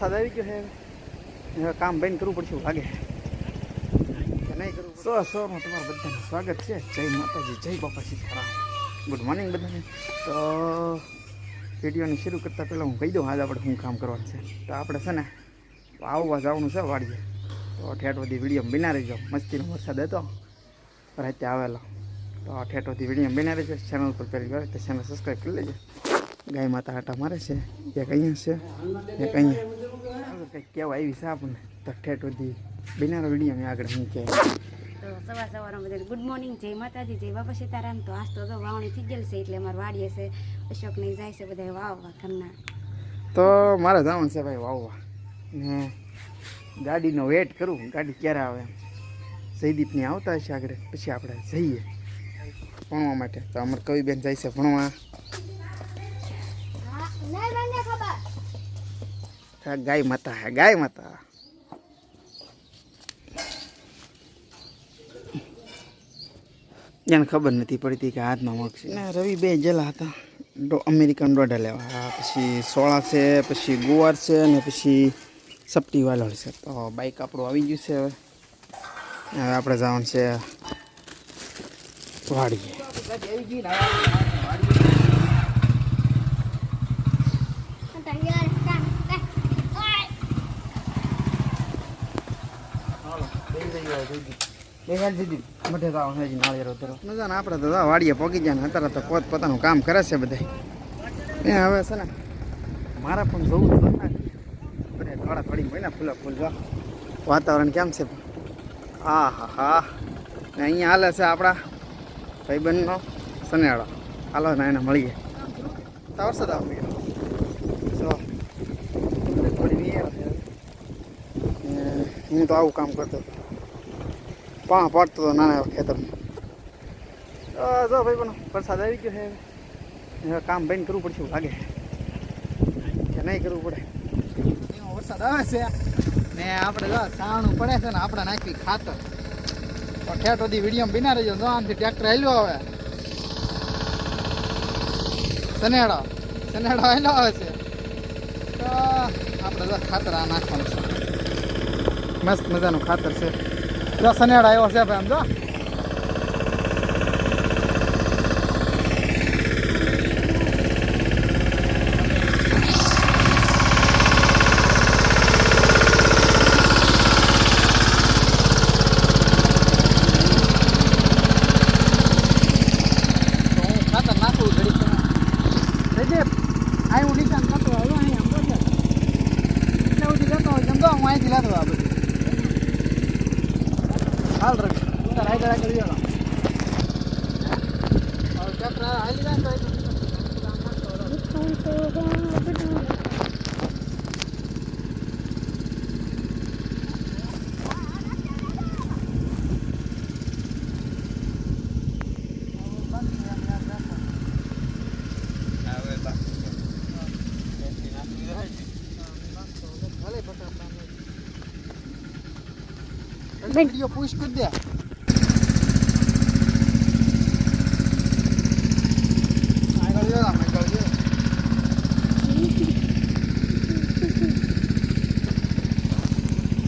વરસાદ આવી ગયો છે. કામ બંધ કરવું પડશે લાગે નહીં કરવું સો સોમાં તમારું બધાનું સ્વાગત છે. જય માતાજી જય બાપા સીતારામ. ગુડ મોર્નિંગ બધાને. તો વિડીયોને શરૂ કરતાં પહેલાં હું કહી દઉં આજે આપણે શું કામ કરવાનું છે? તો આપણે છે ને આવવા જવાનું છે વાડીએ. તો ઠેઠ બધી વીડિયો બિના જાઓ મસ્તીનો વરસાદ હતો. રાતે આવેલો. તો ઠેઠ બધી વીડિયો બિના રહેજો ચેનલ પર પહેલી વાર તો ચેનલ સબસ્ક્રાઈબ કરી લેજો. ગાય માતા આટા મારે છે એક અહીંયા છે એક અહીંયા. કંઈક કહેવા આવી છે આપણને. તો ઠેઠ સુધી બિનારો વીડિયો મેં આગળ હું કહેવાય તો સવાર સવારમાં બધા ગુડ મોર્નિંગ જય માતાજી જય બાપા સીતારામ. તો આજ તો વાવણી થઈ ગયેલ છે એટલે અમારે વાડીએ છે અશોક ને જાય છે બધા વાવવા ઘરના. તો મારે જવાનું છે ભાઈ વાવવા. ને ગાડીનો વેટ કરું ગાડી ક્યારે આવે જયદીપની આવતા હશે આગળ પછી આપણે જઈએ. ભણવા માટે. તો અમારે કવિબેન જાય છે ભણવા. ગાય માતા હે ગાય માતા એને ખબર નથી પડતી કે હાથમાં મળશે ને રવિ બે જેલા હતા અમેરિકન દોઢા લેવા પછી સોળા છે પછી ગુવાર છે અને પછી સપટી વાલોળ છે તો બાઈક આપણું આવી ગયું છે હવે હવે આપણે જવાનું છે વાડીએ મજાને આપણે તો વાડીએ પગી જાય અત્યારે તો પોત પોતાનું કામ કરે છે બધા એ હવે છે ને મારા પણ જોવું થોડા થોડી મહિના ફૂલા ફૂલો વાતાવરણ કેમ છે હા હા હા અહીંયા હાલે છે આપણા ભાઈબંધનો સનેડો હાલો ને એને મળીએ વરસાદ આવી ગયો હું તો આવું કામ કરતો હતો. પા પાડતો હતો નાના એવા ખેતરમાં. તો જો ભાઈ પણ વરસાદ આવી ગયો છે. કામ બંધ કરવું પડશે એવું લાગે કે નહીં કરવું પડે? વરસાદ આવે છે. ને આપણે જો છાણું પડે છે ને આપણે નાખી ખાતર. પણ ઠેઠ સુધી વીડિયો બિના રહેજો. જો આમથી ટ્રેક્ટર હેલ્યો આવે. સનેડો સનેડો હેલો આવે છે. તો આપણે જો ખાતર આ નાખવાનું છે. મસ્ત મજાનું ખાતર છે. જો સનેડો આવ્યો છે ભાઈ આમ જો તો હું અહીં હું નિશાન કરતો આવ્યો અહીં તો છે એટલે સુધી જતો સમજો હું અહીંથી લેતો આ બધું હાલ રવિ તું તાર આગળ આગળ ગયો હવે ટ્રેક્ટર હાલી જાય ને તો વીડિયો પુશ કરી દે આગળ જો આગળ જો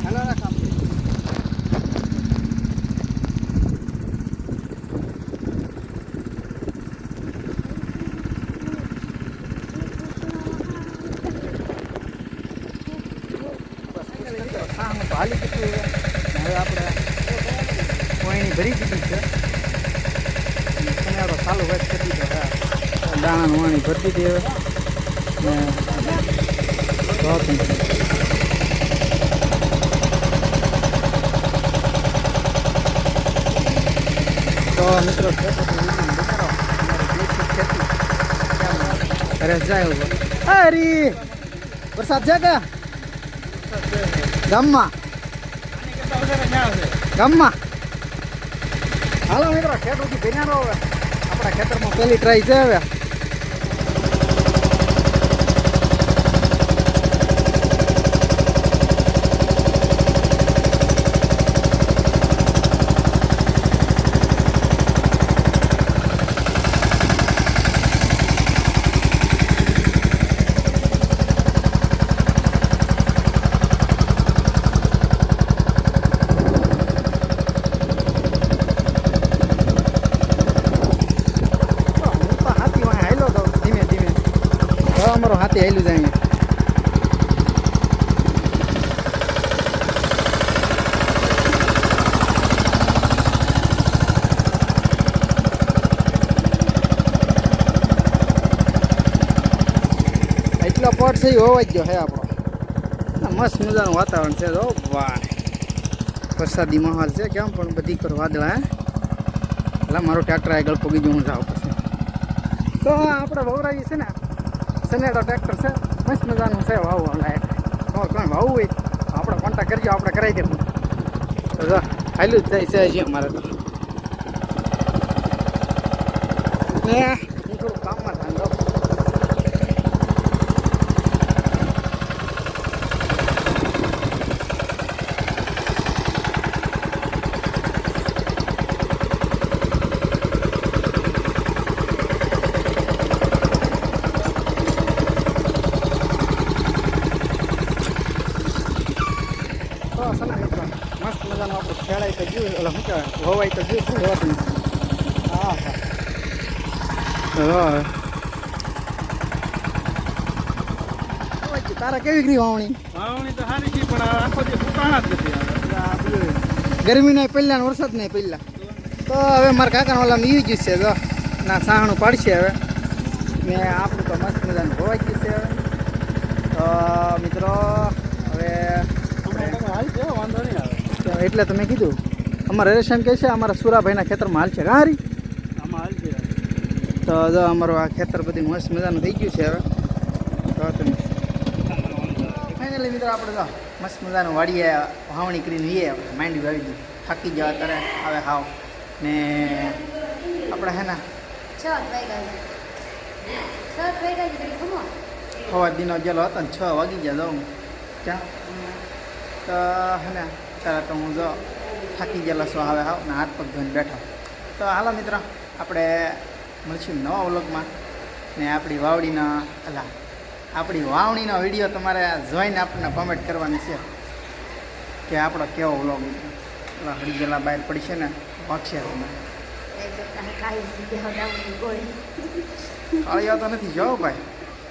હાલો રાખ આમ. હા હું તો હાલી ચૂક્યું છે. હવે આપણે કોઈની ભરી દીધી છે. કનેડો ચાલુ વેચ કરી દીધો દાણાનું દાણા વાણી ભરી દીધી ને. તો મિત્રો. અરે વરસાદ છે કે? ગામમાં? ગામમાં? હાલો મિત્રો ખેડૂત ભેનારો હવે આપણા ખેતરમાં પહેલી ટ્રાય છે હવે. આવેલું છે અહીંયા એટલો પોટ છે હોવા જ ગયો હે આપણો. મસ્ત મજાનું વાતાવરણ છે જો વાહ. વરસાદી માહોલ છે, કેમ પણ બધી કર વાદળા એટલે મારું ટ્રેક્ટર આગળ પગી જવું જાવ પછી. તો આપણે વવરાવી છે ને સનેડો ટ્રેક્ટર છે. મસ્ત મજાનું છે વાવવા લાયક. તો કોઈ વાવવું હોય આપણે કોન્ટેક્ટ કરજો આપણે કરાવી દે તો જો જ જાય છે અમારે ને હું થોડું કામમાં ધ્યાન દઉં તો સના મિત્રો મસ્ત મજાનું આપણું ખેડાઈ તો શું હોવાઈ તો ગયું શું હોતું હા હા તારા કેવી ગઈ વાવણી વાવણી તો સારી છે પણ આખો દિવસ ઉતાણા જ નથી ગરમી નહીં પહેલા ને વરસાદ નહીં પહેલા. તો હવે મારા કાકા વાલા મી ગયું છે જો. ના સાહણું પાડશે હવે. ને આપણું તો મસ્ત મજાનું હોવાઈ ગયું છે હવે. તો મિત્રો હવે વાંધો નહીં આવે. એટલે તમે કીધું. અમારા રેશન કહે છે અમારા સુરાભાઈના ખેતરમાં હાલ છે. હારી? આમાં હાલ છે તો જો અમારું આ ખેતર બધી મસ્ત મજાનું થઈ ગયું છે હવે. ફાઇનલી મિત્રો આપણે તો મસ્ત મજાનું વાડીએ વાવણી કરીને આપણે માંડી વાવી દઈએ થાકી જવા ત્યારે આવે હાવ. ને આપણે હે ને સવાર દિનો ગયેલો હતો ને છ વાગી ગયા જાઉં ક્યાં? તો હે ને ત્યારે તો હું જો થાકી ગયેલો છું હવે હાવ ને હાથ પગ ધોઈને બેઠો. તો હાલો મિત્રો, આપણે મળશું નવા વ્લોગમાં. ને આપણી વાવડીના, અલા, આપણી વાવણીનો વીડિયો તમારે જોઈને આપણને કોમેન્ટ કરવાની છે કે આપણો કેવો વ્લોગ એટલે હળી ગયેલા બહાર પડી છે ને વાગશે તમે કાળિયા તો નથી, જો ભાઈ.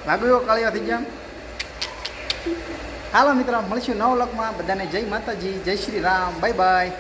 લાગ્યું એવો કાળિયા થઈ ગયા? હાલો મિત્રો મળશું નવ લોકમાં બધાને જય માતાજી જય શ્રી રામ. Bye bye.